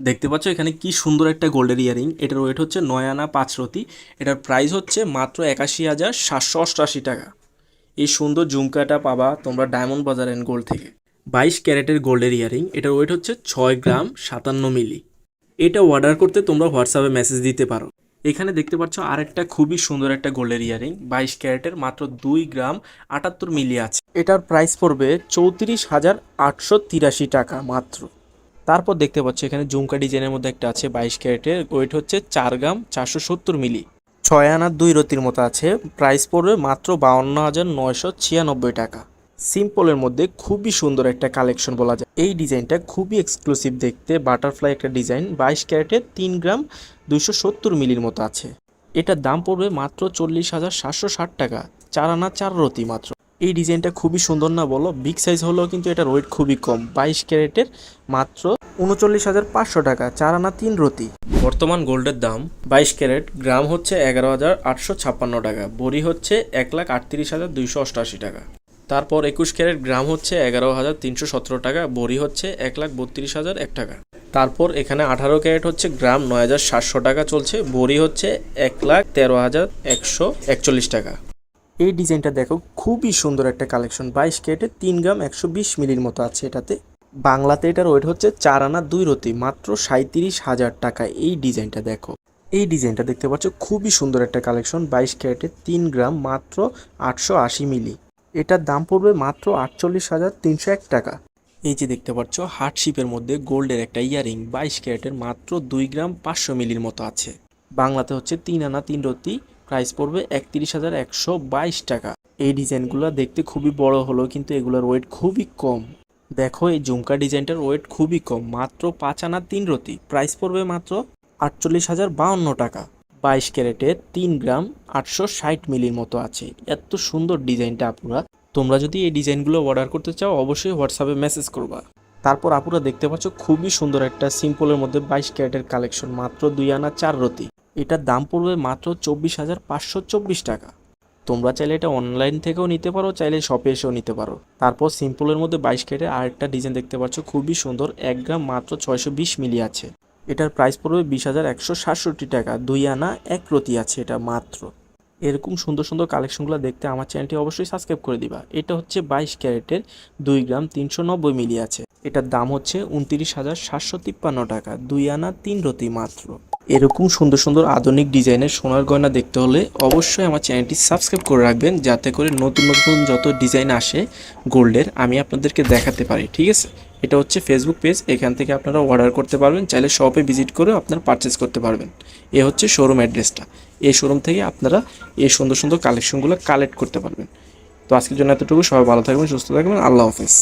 দেখতে পাচ্ছ এখানে কি সুন্দর একটা গোল্ডের ইয়ারিং এটার ওয়েট হচ্ছে নয় আনা পাঁচ রতি। এটার প্রাইস হচ্ছে মাত্র একাশি হাজার সাতশো অষ্টআশি টাকা। এই সুন্দর ঝুমকাটা পাবা তোমরা ডায়মন্ড বাজার অ্যান্ড গোল্ড থেকে। বাইশ ক্যারেটের গোল্ডের ইয়ারিং এটার ওয়েট হচ্ছে ছয় গ্রাম সাতান্ন মিলি। এটা অর্ডার করতে তোমরা হোয়াটসঅ্যাপে মেসেজ দিতে পারো। এখানে দেখতে পাচ্ছ আরেকটা খুবই সুন্দর একটা গোল্ডের ইয়ারিং বাইশ ক্যারেটের মাত্র দুই গ্রাম আটাত্তর মিলি আছে। এটার প্রাইস পড়বে চৌত্রিশ হাজার আটশো তিরাশি টাকা মাত্র। তারপর দেখতে পাচ্ছ এখানে ঝুমকা ডিজাইনের মধ্যে একটা আছে বাইশ ক্যারেটের। ওয়েট হচ্ছে চার গ্রাম চারশো সত্তর মিলি। ছয় আনার দুই রতির মতো আছে। প্রাইস পড়বে মাত্র বাউন্ন হাজার নয়শো ছিয়ানব্বই টাকা। সিম্পলের মধ্যে খুবই সুন্দর একটা কালেকশন বলা যায়। এই ডিজাইনটা খুবই এক্সক্লুসিভ দেখতে। বাটারফ্লাই একটা ডিজাইন। বাইশ ক্যারেটের তিন গ্রাম দুইশো সত্তর মিলির মতো আছে। এটার দাম পড়বে মাত্র চল্লিশ হাজার সাতশো ষাট টাকা। চার আনা চার রতি মাত্র। এই ডিজাইনটা খুবই সুন্দর না বলো? বিগ সাইজ হলেও কিন্তু এটার ওয়েট খুবই কম। বাইশ ক্যারেটের মাত্র উনচল্লিশ হাজার পাঁচশো টাকা চার আনা তিন রতি। বর্তমান গোল্ডের দাম বাইশ ক্যারেট গ্রাম হচ্ছে এগারো হাজার আটশো ছাপ্পান্ন টাকা বড়ি হচ্ছে এক লাখ আটত্রিশ হাজার দুইশো অষ্টআশি টাকা। তারপর একুশ ক্যারেট গ্রাম হচ্ছে এগারো হাজার তিনশো সতেরো টাকা বড়ি হচ্ছে এক লাখ বত্রিশ হাজার এক টাকা। তারপর এখানে আঠারো ক্যারেট হচ্ছে গ্রাম নয় হাজার সাতশো টাকা চলছে বড়ি হচ্ছে এক লাখ তেরো হাজার একশো একচল্লিশ টাকা। এই ডিজাইনটা দেখো খুবই সুন্দর একটা কালেকশন বাইশ ক্যারেটে তিন গ্রাম একশো বিশ মিলির মতো আছে এটাতে। বাংলাতে এটার ওয়েট হচ্ছে চার আনা দুই রতি, মাত্র সাঁত্রিশ হাজার টাকা। এই ডিজাইনটা দেখো। এই ডিজাইনটা দেখতে পাচ্ছ, খুবই সুন্দর একটা কালেকশন বাইশ ক্যারেটে তিন গ্রাম, মাত্র আটশো আশি মিলি। এটার দাম পড়বে মাত্র আটচল্লিশ হাজার তিনশো এক টাকা। এই যে দেখতে পাচ্ছ হার্টশিপের মধ্যে গোল্ডের একটা ইয়ারিং বাইশ ক্যারেটের মাত্র দুই গ্রাম পাঁচশো মিলির মতো আছে। বাংলাতে হচ্ছে তিন আনা তিন রতি প্রাইস পড়বে একত্রিশ হাজার একশো বাইশ টাকা। এই ডিজাইনগুলো দেখতে খুবই বড় হলো কিন্তু এগুলোর ওয়েট খুবই কম। দেখো, এই ঝুমকা ডিজাইনটার ওয়েট খুবই কম, মাত্র পাঁচ আনা তিন রতি। প্রাইস পড়বে মাত্র আটচল্লিশ হাজার বাউন্ন টাকা। বাইশ ক্যারেটের তিন গ্রাম আটশো ষাট মিলির মতো আছে। এত সুন্দর ডিজাইনটা আপুরা। তোমরা যদি এই ডিজাইনগুলো অর্ডার করতে চাও, অবশ্যই হোয়াটসঅ্যাপে মেসেজ করবা। তারপর আপুরা দেখতে পাচ্ছ, খুবই সুন্দর একটা সিম্পলের মধ্যে বাইশ ক্যারেটের কালেকশন মাত্র দুই আনা চার রতি। এটার দাম পড়বে মাত্র চব্বিশ হাজার পাঁচশো চব্বিশ টাকা। তোমরা চাইলে এটা অনলাইন থেকেও নিতে পারো, চাইলে শপে এসেও নিতে পারো। তারপর সিম্পলের মধ্যে বাইশ কেটে আরেকটা ডিজাইন দেখতে পাচ্ছ, খুবই সুন্দর, এক গ্রাম মাত্র ছয়শো বিশ মিলি আছে। এটার প্রাইস পড়বে বিশ হাজার একশো সাতষট্টি টাকা, দুই আনা, এক রতি আছে এটা মাত্র। এরকম সুন্দর সুন্দর কালেকশনগুলো দেখতে আমার চ্যানেলটি অবশ্যই সাবস্ক্রাইব করে দিবা। এটা হচ্ছে বাইশ ক্যারেটের দুই গ্রাম তিনশো নব্বই মিলি আছে। এটার দাম হচ্ছে উনত্রিশ হাজার সাতশো তিপ্পান্ন টাকা, দুই আনা, তিন রতি মাত্র। এরকম সুন্দর সুন্দর আধুনিক ডিজাইনের সোনার গয়না দেখতে হলে অবশ্যই আমার চ্যানেলটি সাবস্ক্রাইব করে রাখবেন, যাতে করে নতুন নতুন যত ডিজাইন আসে গোল্ডের আমি আপনাদেরকে দেখাতে পারি, ঠিক আছে? এটা হচ্ছে ফেসবুক পেজ এখান থেকে আপনারা অর্ডার করতে পারবেন, চাইলে শপে ভিজিট করেও আপনারা পারচেস করতে পারবেন। এ হচ্ছে শোরুম অ্যাড্রেসটা এই শোরুম থেকে আপনারা এই সুন্দর সুন্দর কালেকশনগুলো কালেক্ট করতে পারবেন। তো আজকের জন্য এতটুকু, সবাই ভালো থাকবেন, সুস্থ থাকবেন, আল্লাহ হাফেজ।